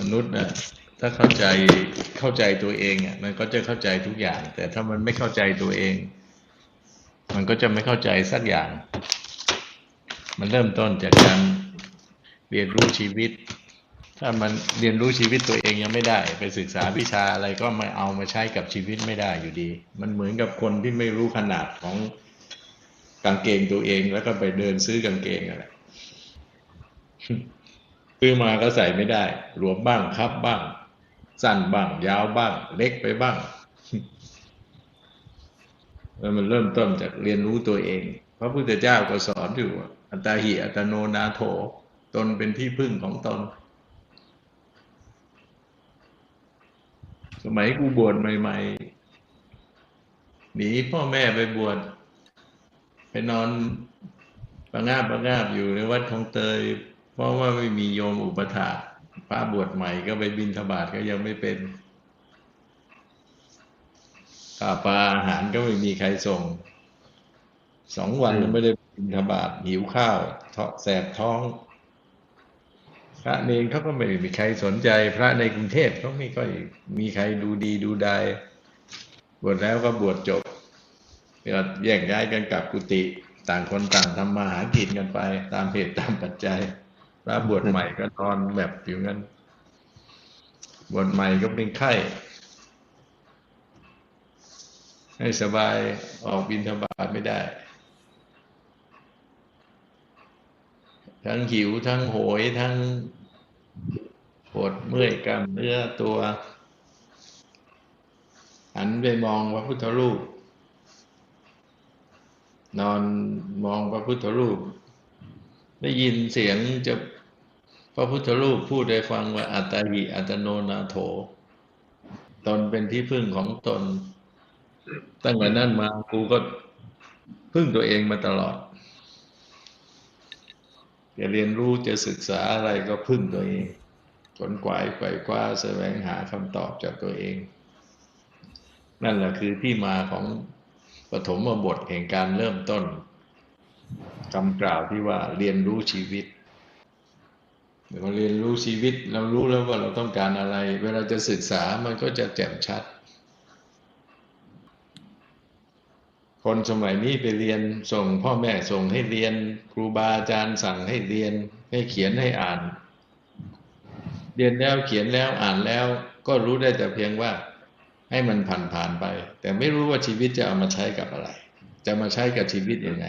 มนุษย์นะถ้าเข้าใจเข้าใจตัวเองอะมันก็จะเข้าใจทุกอย่าง แต่ถ้ามันไม่เข้าใจตัวเอง มันก็จะไม่เข้าใจสักอย่าง มันเริ่มต้นจากการเรียนรู้ชีวิต ถ้ามันเรียนรู้ชีวิตตัวเองยังไม่ได้ ไปศึกษาวิชาอะไรก็ไม่เอามาใช้กับชีวิตไม่ได้อยู่ดี มันเหมือนกับคนที่ไม่รู้ขนาดของกางเกงตัวเองแล้วก็ไปเดินซื้อกางเกงอะไร ซื้อมาก็ใส่ไม่ได้ หลวมบ้างครับบ้าง สั้นบ้าง ยาวบ้าง เล็กไปบ้างแล้วมันเริ่มต้นจากเรียนรู้ตัวเอง พระพุทธเจ้าก็สอนอยู่ อัตตาหิอัตโนนาโถ ตนเป็นที่พึ่งของตน สมัยกูบวชใหม่ ๆ หนีพ่อแม่ไปบวช ไปนอนประงาบประงาบอยู่ในวัดคลองเตย เพราะว่าไม่มีโยมอุปถาพระบวชใหม่ก็ไปบินทบาทก็ยังไม่เป็นข้าวปลาอาหารก็ไม่มีใครส่ง สองวันไม่ได้บินทบาทหิวข้าวท้องแสบท้อง พระเนรเขาก็ไม่มีใครสนใจ พระในกรุงเทพเขาไม่ค่อยมีใครดูดีดูดายบวชแล้วก็บวชจบก็แยกย้ายกันกลับกุฏิต่างคนต่างทำมาหากินกันไป ตามเหตุตามปัจจัย พระบวชใหม่ก็นอนแบบอยู่งั้น บวชใหม่ก็เป็นไข้ ให้สบายออกบินทบาทไม่ได้ ทั้งหิวทั้งโหยทั้งปวดเมื่อยกล้ามเนื้อตัวหันไปมองพระพุทธรูป นอนมองพระพุทธรูป ได้ยินเสียงจะ พระพุทธรูปพูดได้ฟังว่าอัตตาหิอัตโนนาโถ ตนเป็นที่พึ่งของตน ตั้งแต่นั้นมากูก็พึ่งตัวเองมาตลอดจะเรียนรู้จะศึกษาอะไรก็พึ่งตัวเองขนกวายไขว่คว้าแสวงหาคำตอบจากตัวเอง นั่นแหละคือที่มาของปฐมบทแห่งการเริ่มต้นคำกล่าวที่ว่าเรียนรู้ชีวิต เราเรียนรู้ชีวิตเรารู้แล้วว่าเราต้องการอะไร เวลาจะศึกษามันก็จะแจ่มชัด คนสมัยนี้ไปเรียนส่งพ่อแม่ส่งให้เรียน ครูบาอาจารย์สั่งให้เรียน ให้เขียนให้อ่าน เรียนแล้วเขียนแล้วอ่านแล้ว ก็รู้ได้แต่เพียงว่าให้มันผ่านผ่านไป แต่ไม่รู้ว่าชีวิตจะเอามาใช้กับอะไร จะมาใช้กับชีวิตยังไง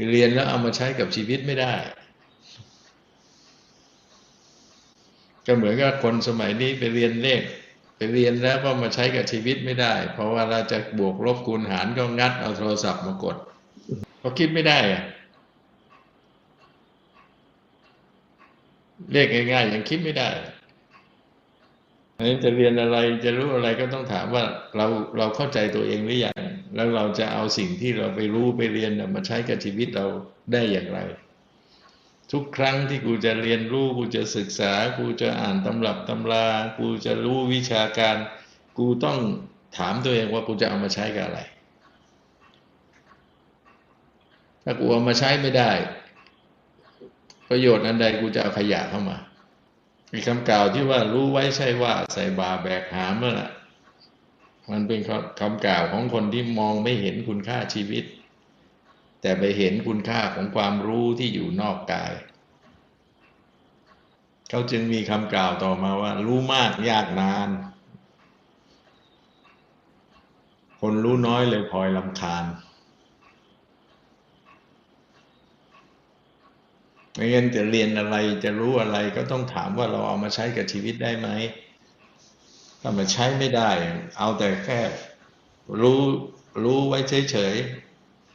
คือเรียนแล้วเอามาใช้กับชีวิตไม่ได้ ก็เหมือนกับคนสมัยนี้ไปเรียนเลข ไปเรียนแล้วก็มาใช้กับชีวิตไม่ได้ เพราะว่าเราจะบวกลบคูณหารก็งัดเอาโทรศัพท์มากดเพราะคิดไม่ได้อะเลขง่ายๆยังคิดไม่ได้อันนี้จะเรียนอะไรจะรู้อะไรก็ต้องถามว่าเราเราเข้าใจตัวเองหรือยัง แล้วเราจะเอาสิ่งที่เราไปรู้ไปเรียนมาใช้กับชีวิตเราได้อย่างไร ทุกครั้งที่กูจะเรียนรู้กูจะศึกษา กูจะอ่านตำรับตำรา กูจะรู้วิชาการ กูต้องถามตัวเองว่ากูจะเอามาใช้กับอะไร ถ้ากูเอามาใช้ไม่ได้ ประโยชน์อันใดกูจะเอาขยะเข้ามามีคำกล่าวที่ว่ารู้ไว้ใช่ว่าใส่บาแบกหามนั่นแหละ มันเป็นคำกล่าวของคนที่มองไม่เห็นคุณค่าชีวิต แต่ไปเห็นคุณค่าของความรู้ที่อยู่นอกกาย เขาจึงมีคำกล่าวต่อมาว่า รู้มากยากนาน คนรู้น้อยเลยพลอยลำคาญไม่งั้นจะเรียนอะไรจะรู้อะไรก็ต้องถามว่าเราเอามาใช้กับชีวิตได้ไหม ถ้ามันใช้ไม่ได้ เอาแต่แค่รู้รู้ไว้เฉย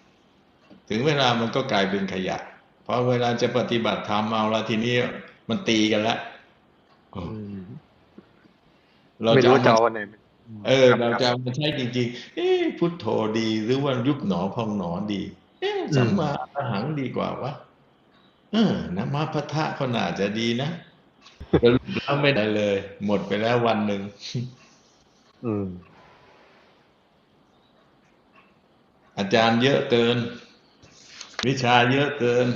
ๆ ถึงเวลามันก็กลายเป็นขยะ เพราะเวลาจะปฏิบัติธรรมเอาละทีนี้มันตีกันละเราไม่จะรู้เอาจะมาเอาอันไหนเออครับเราคจะรับเอามาใช้จริงๆ เอ๊ะพุทโธดีหรือว่ายุบหนอพองหนอดี เอ๊ะสัมมาอรหังดีกว่าวะเออนะมาพะทะก็น่าจะดีนะ แต่แล้วไม่ได้เลย หมดไปแล้ววันหนึ่งอืม อาจารย์เยอะเกิน วิชาเยอะเกิน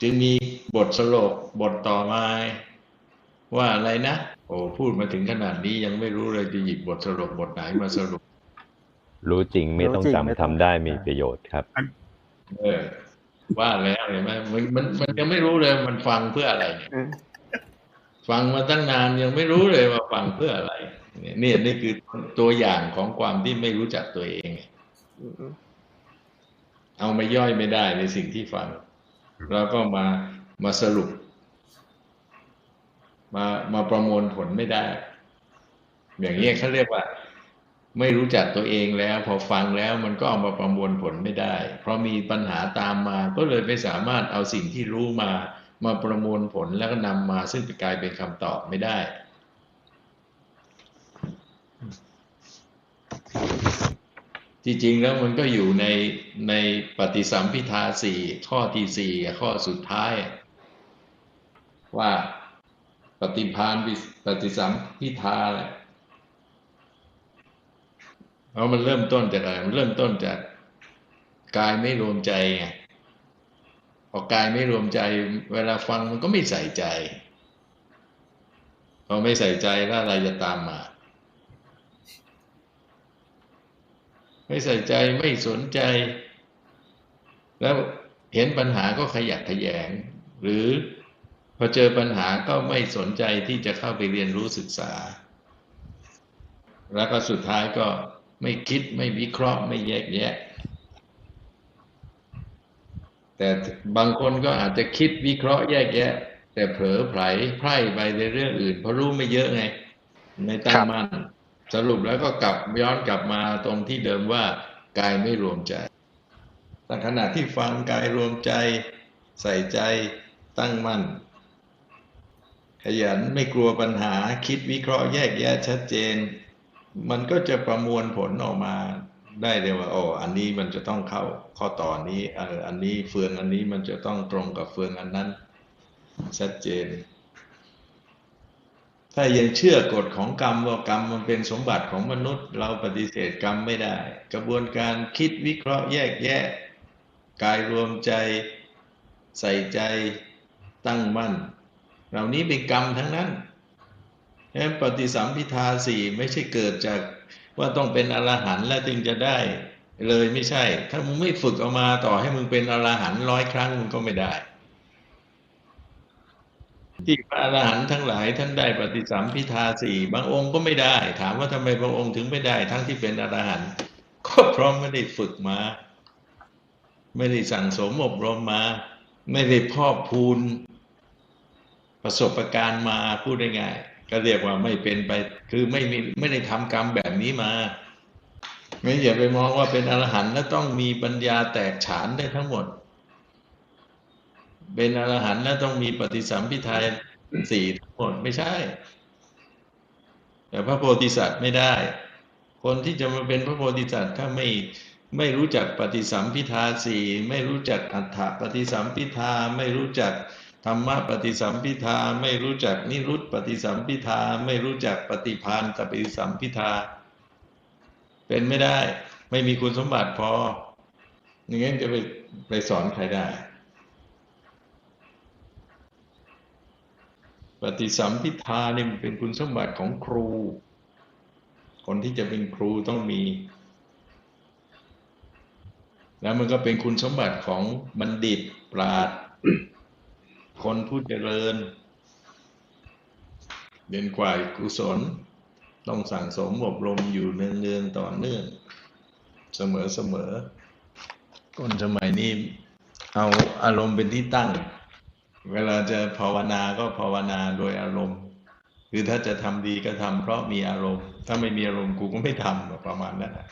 จึงมีบทสโลกบทต่อมาว่าอะไรนะ โอ้พูดมาถึงขนาดนี้ยังไม่รู้เลยจะหยิบบทสรุปบทไหนมาสรุป รู้จริงไม่ต้องรู้จริงจำไม่ต้องทำได้มีประโยชน์ครับ เออ ว่าแล้วเห็นไหมมันมันมันยังไม่รู้เลยมันฟังเพื่ออะไรเนี่ยอืมฟังมาตั้งนานยังไม่รู้เลยว่าฟังเพื่ออะไรเนี่ยเนี่ยนี่คือตัวอย่างของความที่ไม่รู้จักตัวเองอืมเอามาย่อยไม่ได้ในสิ่งที่ฟัง แล้วก็มามาสรุป มามาประมวลผลไม่ได้ อย่างนี้ยเขาเรียกว่า ไม่รู้จักตัวเองแล้ว พอฟังแล้วมันก็เอามาประมวลผลไม่ได้ เพราะมีปัญหาตามมาก็เลยไม่สามารถเอาสิ่งที่รู้มา มาประมวลผลแล้วก็นำมาซึ่งจะกลายเป็นคำตอบไม่ได้ จริงๆแล้วมันก็อยู่ในในปฏิสัมพิทาสี่ข้อที่สี่ข้อสุดท้าย ว่าปฏิพานปฏิสัมพิทาแหละ เพราะมันเริ่มต้นจากอะไร มันเริ่มต้นจากกายไม่รวมใจไงพอกายไม่รวมใจ เวลาฟังมันก็ไม่ใส่ใจพอไม่ใส่ใจแล้วอะไรจะตามมา ไม่ใส่ใจไม่สนใจ แล้วเห็นปัญหาก็ขยักขยง หรือพอเจอปัญหาก็ไม่สนใจที่จะเข้าไปเรียนรู้ศึกษา แล้วก็สุดท้ายก็ ไม่คิดไม่วิเคราะห์ไม่แยกแยะ แต่บางคนก็อาจจะคิดวิเคราะห์แยกแยะ แต่เผลอไผลไพร่ไปในเรื่องอื่น เพราะรู้ไม่เยอะไงไม่ตั้งมั่นสรุปแล้วก็กลับย้อนกลับมาตรงที่เดิมว่ากายไม่รวมใจแต่ขณะที่ฟังกายรวมใจ ใส่ใจตั้งมั่น ขยันไม่กลัวปัญหาคิดวิเคราะห์แยกแยะชัดเจน มันก็จะประมวลผลออกมาได้เลยว่าโอ้อันนี้มันจะต้องเข้าข้อต่อนี้อออันนี้เฟืองอันนี้มันจะต้องตรงกับเฟืองอันนั้น ชัดเจน ถ้ายังเชื่อกฎของกรรมว่ากรรมมันเป็นสมบัติของมนุษย์ เราปฏิเสธกรรมไม่ได้ กระบวนการคิดวิเคราะห์แยกแยะกายรวมใจใส่ใจตั้งมั่น เหล่านี้เป็นกรรมทั้งนั้น ฉะนั้นปฏิสัมพิทาสี่ไม่ใช่เกิดจากว่าต้องเป็นอรหันต์แล้วจึงจะได้เลยไม่ใช่ ถ้ามึงไม่ฝึกออกมาต่อให้มึงเป็นอรหันต์ร้อยครั้งมึงก็ไม่ได้ ที่พระอรหันต์ทั้งหลายท่านได้ปฏิสัมพิทาสี่บางองค์ก็ไม่ได้ ถามว่าทำไมบางองค์ถึงไม่ได้ ทั้งที่เป็นอรหันต์ก็เพราะไม่ได้ฝึกมา ไม่ได้สั่งสมอบรมมา ไม่ได้พอกพูนประสบการณ์มาพูดได้ง่าย ก็เรียกว่าไม่เป็นไป คือไม่มีไม่ได้ทำกรรมแบบนี้มาไม่อย่าไปมองว่าเป็นอรหันต์แล้วต้องมีปัญญาแตกฉานได้ทั้งหมด เป็นอรหันต์แล้วต้องมีปฏิสัมพิทาสี่ทั้งหมดไม่ใช่ แต่พระโพธิสัตว์ไม่ได้ คนที่จะมาเป็นพระโพธิสัตว์ถ้าไม่ไม่รู้จักปฏิสัมพิทาสี่ไม่รู้จักอัฏฐปฏิสัมพิทาไม่รู้จัก ธรรมะปฏิสัมพิทาไม่รู้จักนิรุตปฏิสัมพิทาไม่รู้จักปฏิพานปฏิสัมพิทา เป็นไม่ได้ ไม่มีคุณสมบัติพออย่างงั้นจะไปไปสอนใครได้ ปฏิสัมพิทาเนี่ยมันเป็นคุณสมบัติของครู คนที่จะเป็นครูต้องมี แล้วมันก็เป็นคุณสมบัติของบัณฑิตปราด คนผู้เจริญ เด่นกว่ากุศล ต้องสั่งสมอบรมอยู่เนืองๆต่อเนื่อง เสมอๆคนสมัยนี้เอาอารมณ์เป็นที่ตั้ง เวลาจะภาวนาก็ภาวนาโดยอารมณ์ คือถ้าจะทำดีก็ทำเพราะมีอารมณ์ ถ้าไม่มีอารมณ์กูก็ไม่ทำประมาณนั้นนะ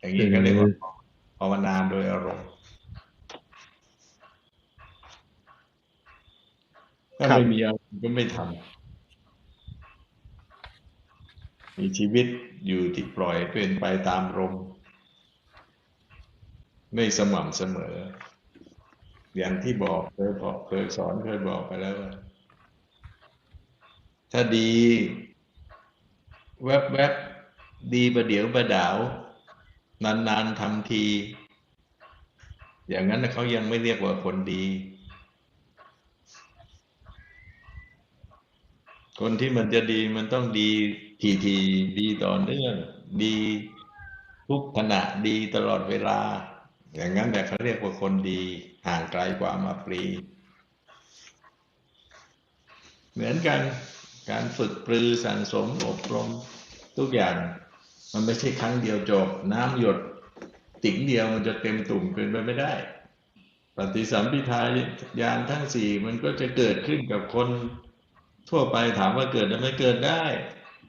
อย่างนี้ก็เรียกว่าภาวนาโดยอารมณ์ ถ้าไม่มีอารมณ์ก็ไม่ทำมีชีวิตอยู่ที่ปล่อยเป็นไปตามลมไม่สม่ำเสมอ อย่างที่บอกเคยบอกเคยสอนเคยบอกไปแล้วว่าถ้าดี แวบแวบๆดีประเดี๋ยวประดาว นานๆทำที อย่างนั้นเขายังไม่เรียกว่าคนดี คนที่มันจะดีมันต้องดีทีทีดีต่อเนื่องดีทุกขณะดีตลอดเวลา อย่างนั้นแหละเขาเรียกว่าคนดี ห่างไกลกว่ามาปรีเหมือนกันการฝึกปรือสั่งสมอบรมทุกอย่างมันไม่ใช่ครั้งเดียวจบ น้ำหยดติ๋งเดียวมันจะเต็มตุ่มเป็นไปไม่ได้ ปฏิสัมพิทายานทั้งสี่มันก็จะเกิดขึ้นกับคน ทั่วไปถามว่าเกิดหรือไม่เกิดได้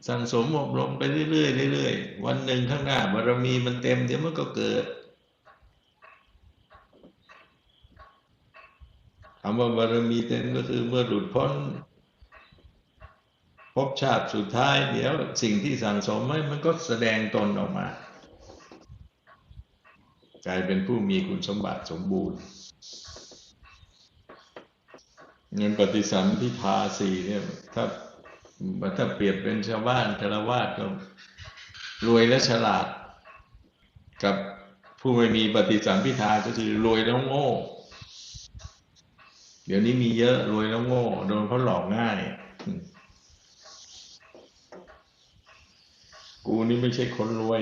สั่งสมอบรมไปเรื่อยๆเรื่อยๆวันหนึ่งข้างหน้าบารมีมันเต็มเดี๋ยวมันก็เกิดคำว่าบารมีเต็มก็คือเมื่อหลุดพ้นภพชาติสุดท้าย เดี๋ยวสิ่งที่สั่งสมไว้มันก็แสดงตนออกมา กลายเป็นผู้มีคุณสมบัติสมบูรณ์ เงินปฏิสัมพิทาสี่เนี่ยถ้าถ้าเปรียบเป็นชาวบ้านคารวาสก็รวยและฉลาด กับผู้ไม่มีปฏิสัมพิทาก็คือรวยแล้วโง่ เดี๋ยวนี้มีเยอะรวยแล้วโง่ โดนเขาหลอกง่าย กูนี่ไม่ใช่คนรวย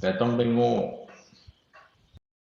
แต่ต้องเป็นโง่